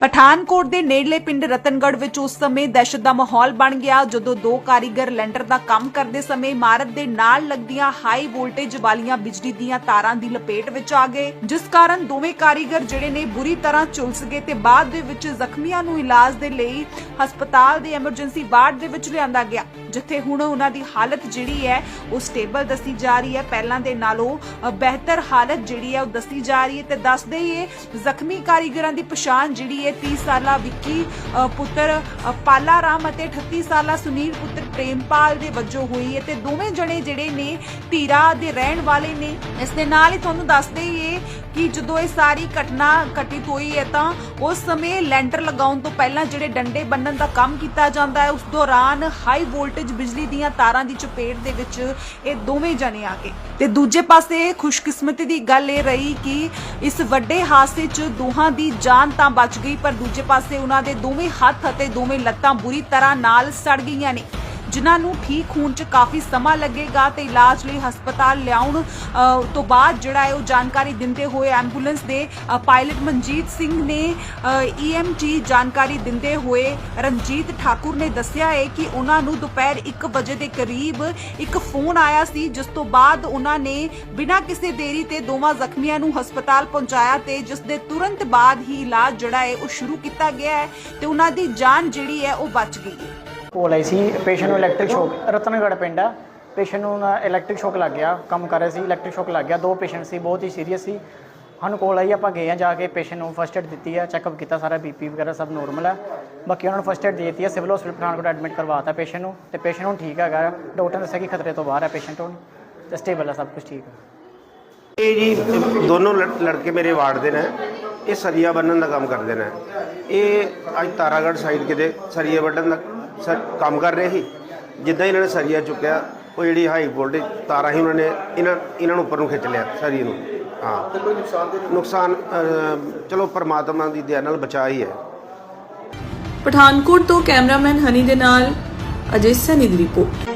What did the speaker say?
ਪਠਾਨਕੋਟ ਦੇ ਨੇੜਲੇ ਪਿੰਡ ਰਤਨਗੜ੍ਹ ਵਿੱਚ ਉਸ ਸਮੇਂ ਦਹਿਸ਼ਤ ਦਾ ਮਾਹੌਲ ਬਣ ਗਿਆ ਜਦੋਂ ਦੋ ਕਾਰੀਗਰ ਲੈਂਟਰ ਦਾ ਕੰਮ ਕਰਦੇ ਸਮੇਂ ਇਮਾਰਤ ਦੇ ਨਾਲ ਲੱਗਦੀਆਂ ਹਾਈ ਵੋਲਟੇਜ ਵਾਲੀਆਂ ਬਿਜਲੀ ਦੀਆਂ ਤਾਰਾਂ ਦੀ ਲਪੇਟ ਵਿੱਚ ਆ ਗਏ ਜਿਸ ਕਾਰਨ ਦੋਵੇਂ ਕਾਰੀਗਰ ਜਿਹੜੇ ਨੇ ਬੁਰੀ ਤਰ੍ਹਾਂ ਝੁਲਸ ਗਏ ਤੇ ਬਾਅਦ ਦੇ ਵਿੱਚ ਜ਼ਖਮੀਆਂ ਨੂੰ ਇਲਾਜ ਦੇ ਲਈ ਹਸਪਤਾਲ ਦੇ ਐਮਰਜੈਂਸੀ ਵਾਰਡ ਦੇ ਵਿੱਚ ਲਿਆਂਦਾ ਗਿਆ ਜਿੱਥੇ ਹੁਣ ਉਹਨਾਂ ਦੀ ਹਾਲਤ ਜਿਹੜੀ ਹੈ ਉਹ ਸਟੇਬਲ ਦੱਸੀ ਜਾ ਰਹੀ ਹੈ। ਪਹਿਲਾਂ ਦੇ ਨਾਲੋਂ ਅ, ਬਿਹਤਰ ਹਾਲਤ ਜਿਹੜੀ ਹੈ ਉਹ ਦੱਸੀ ਜਾ ਰਹੀ ਹੈ ਤੇ ਦੱਸਦੇ ਹੀ ਜ਼ਖਮੀ ਕਾਰੀਗਰਾਂ ਦੀ ਪਛਾਣ ਜਿਹੜੀ ਹੈ 30 ਸਾਲਾ ਵਿੱਕੀ ਪੁੱਤਰ ਪਾਲਾ ਰਾਮ ਅਤੇ 38 ਸਾਲਾ ਸੁਨੀਲ ਪੁੱਤਰ ਪ੍ਰੇਮਪਾਲ ਦੇ ਵਜੋਂ ਹੋਈ ਹੈ ਤੇ ਦੋਵੇਂ ਜਣੇ ਜਿਹੜੇ ਨੇ ਧੀਰਾ ਦੇ ਰਹਿਣ ਵਾਲੇ ਨੇ। ਇਸ ਦੇ ਨਾਲ ਹੀ ਤੁਹਾਨੂੰ ਦੱਸਦੇ ਹੀ ਕਿ ਜਦੋਂ ਇਹ ਸਾਰੀ ਘਟਨਾ ਘਟਿਤ ਹੋਈ ਹੈ ਤਾਂ ਉਸ ਸਮੇਂ ਲੈਂਟਰ ਲਗਾਉਣ ਤੋਂ ਪਹਿਲਾਂ ਜਿਹੜੇ ਡੰਡੇ ਬੰਨਣ ਦਾ ਕੰਮ ਕੀਤਾ ਜਾਂਦਾ ਹੈ, ਉਸ ਦੌਰਾਨ ਹਾਈ ਵੋਲਟੇਜ ਬਿਜਲੀ ਦੀਆਂ ਤਾਰਾਂ ਦੀ ਚਪੇਟ ਦੇ ਵਿੱਚ ਇਹ ਦੋਵੇਂ ਜਣੇ ਆ ਗਏ। ਤੇ ਦੂਜੇ ਪਾਸੇ ਖੁਸ਼ਕਿਸਮਤੀ ਦੀ ਗੱਲ ਇਹ ਰਹੀ ਕਿ ਇਸ ਵੱਡੇ ਹਾਦਸੇ 'ਚ ਦੋਹਾਂ ਦੀ ਜਾਨ ਤਾਂ ਬਚ ਗਈ ਪਰ ਦੂਜੇ ਪਾਸੇ ਉਹਨਾਂ ਦੇ ਦੋਵੇਂ ਹੱਥ ਅਤੇ ਦੋਵੇਂ ਲੱਤਾਂ ਬੁਰੀ ਤਰ੍ਹਾਂ ਨਾਲ ਸੜ ਗਈਆਂ ਨੇ। ਜਿਨ੍ਹਾਂ ਨੂੰ ਠੀਕ ਹੋਣ 'ਚ ਕਾਫੀ ਸਮਾਂ ਲੱਗੇਗਾ ਤੇ ਇਲਾਜ ਲਈ ਹਸਪਤਾਲ ਲਿਆਉਣ ਤੋਂ ਬਾਅਦ ਜਿਹੜਾ ਹੈ ਉਹ ਜਾਣਕਾਰੀ ਦਿੰਦੇ ਹੋਏ ਐਂਬੂਲੈਂਸ ਦੇ ਪਾਇਲਟ ਮਨਜੀਤ ਸਿੰਘ ਨੇ ਈਐਮਟੀ ਜਾਣਕਾਰੀ ਦਿੰਦੇ ਹੋਏ ਰਣਜੀਤ ਠਾਕੁਰ ਨੇ ਦੱਸਿਆ ਹੈ ਕਿ ਉਹਨਾਂ ਨੂੰ ਦੁਪਹਿਰ 1 ਵਜੇ ਦੇ ਕਰੀਬ ਇੱਕ ਫੋਨ ਆਇਆ ਸੀ, ਜਿਸ ਤੋਂ ਬਾਅਦ ਉਹਨਾਂ ਨੇ ਬਿਨਾਂ ਕਿਸੇ ਦੇਰੀ ਤੇ ਦੋਵਾਂ ਜ਼ਖਮੀਆਂ ਨੂੰ ਹਸਪਤਾਲ ਪਹੁੰਚਾਇਆ ਤੇ ਜਿਸ ਦੇ ਤੁਰੰਤ ਬਾਅਦ ਹੀ ਇਲਾਜ ਜਿਹੜਾ ਹੈ ਉਹ ਸ਼ੁਰੂ ਕੀਤਾ ਗਿਆ ਹੈ ਤੇ ਉਹਨਾਂ ਦੀ ਜਾਨ ਜਿਹੜੀ ਹੈ ਉਹ ਬਚ ਗਈ ਹੈ। ਕੋਲ ਆਈ ਸੀ ਪੇਸ਼ੈਂਟ ਨੂੰ ਇਲੈਕਟ੍ਰਿਕ ਸ਼ੌਕ ਰਤਨਗੜ੍ਹ ਪਿੰਡ ਆ। ਪੇਸ਼ੈਂਟ ਨੂੰ ਇਲੈਕਟ੍ਰਿਕ ਸ਼ੌਕ ਲੱਗ ਗਿਆ, ਕੰਮ ਕਰ ਰਿਹਾ ਸੀ ਇਲੈਕਟ੍ਰਿਕ ਸ਼ੌਕ ਲੱਗ ਗਿਆ। ਦੋ ਪੇਸ਼ੈਂਟ ਸੀ, ਬਹੁਤ ਹੀ ਸੀਰੀਅਸ ਸੀ। ਸਾਨੂੰ ਕੋਲ ਆਈ, ਆਪਾਂ ਗਏ ਆ ਜਾ ਕੇ ਪੇਸ਼ੈਂਟ ਨੂੰ ਫਸਟ ਏਡ ਦਿੱਤੀ ਆ ਚੈੱਕਅਪ ਕੀਤਾ ਸਾਰਾ ਬੀਪੀ ਵਗੈਰਾ ਸਭ ਨੋਰਮਲ ਆ। ਬਾਕੀ ਉਹਨਾਂ ਨੂੰ ਫਸਟ ਏਡ ਦੇ ਦਿੱਤੀ ਆ ਸਿਵਲ ਹਸਪੀਟਲ ਪਠਾਨਕੋਟ ਐਡਮਿਟ ਕਰਵਾਤਾ ਪੇਸ਼ੈਂਟ ਨੂੰ। ਤੇ ਪੇਸ਼ੈਂਟ ਹੁਣ ਠੀਕ ਹੈਗਾ ਡਾਕਟਰ ਨੇ ਦੱਸਿਆ ਕਿ ਖਤਰੇ ਤੋਂ ਬਾਹਰ ਹੈ ਪੇਸ਼ੈਂਟ ਹੁਣ। ਤੇ ਸਟੇਬਲ ਆ, ਸਭ ਕੁਝ ਠੀਕ ਆ। ਇਹ ਜੀ, ਦੋਨੋਂ ਲੜ- ਲੜਕੇ ਮੇਰੇ ਵਾਰਡ ਦੇ ਨੇ। ਇਹ ਸਰੀਆ ਬੰਨਣ ਦਾ ਕੰਮ ਕਰਦੇ ਨੇ। ਇਹ ਅੱਜ ਤਾਰਾਗੜ੍ਹ ਸਾਈਡ ਕਿਤੇ ਸਰੀਆ ਵੱਢਣ ਦਾ ਸ- ਕੰਮ ਕਰ ਰਹੇ ਸੀ। ਜਿੱਦਾਂ ਇਹਨਾਂ ਨੇ ਸਰੀਆ ਚੁੱਕਿਆ ਉਹ ਜਿਹੜੀ ਹਾਈ ਵੋਲਟੇਜ ਤਾਰਾਂ ਸੀ ਉਹਨਾਂ ਨੇ ਇਹਨਾਂ ਇਹਨਾਂ ਨੂੰ ਉੱਪਰ ਨੂੰ ਖਿੱਚ ਲਿਆ ਸਰੀਏ ਨੂੰ। ਹਾਂ। ਕੋਈ ਨੁਕਸਾਨ ਨੁਕਸਾਨ ਅਹ, ਚਲੋ ਪਰਮਾਤਮਾ ਦੀ ਦਇਆ ਨਾਲ ਬਚਾ ਹੀ ਹੈ। ਪਠਾਨਕੋਟ ਤੋਂ ਕੈਮਰਾਮੈਨ ਹਨੀ ਦੇ ਨਾਲ ਅਜੇ ਸਨੀ ਦੀ ਰਿਪੋਰਟ।